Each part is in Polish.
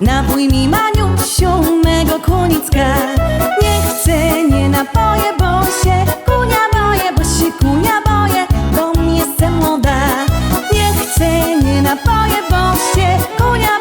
Napój mi Maniusiu, mego kunicka. Nie chcę, nie napoję, bo się kunia boję Bo się kunia boję, bo jestem młoda. Nie chcę, nie napoję, bo się kunia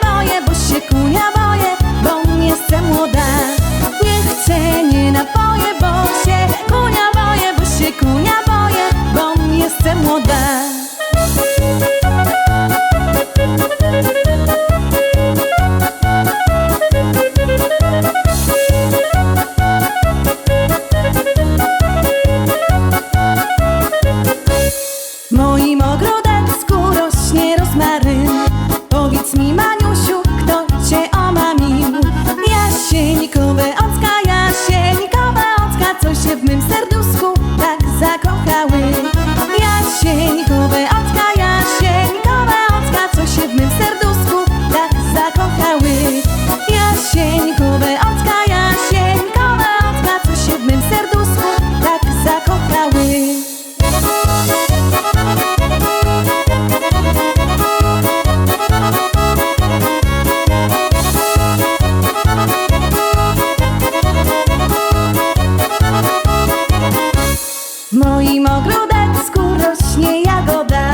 moim ogrodeczku rośnie jagoda.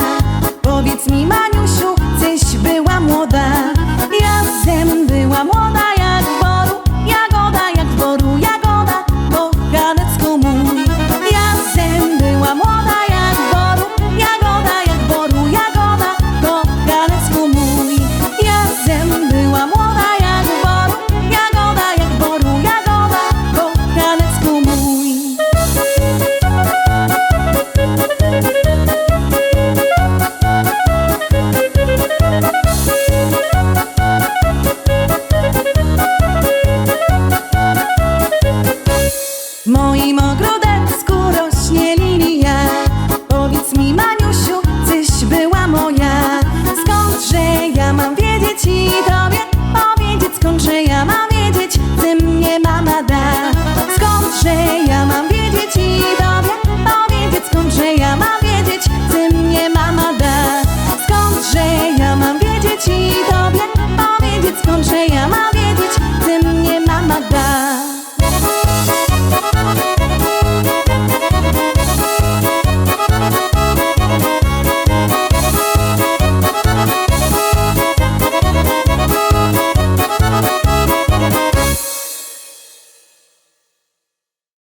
Powiedz mi Mani ti también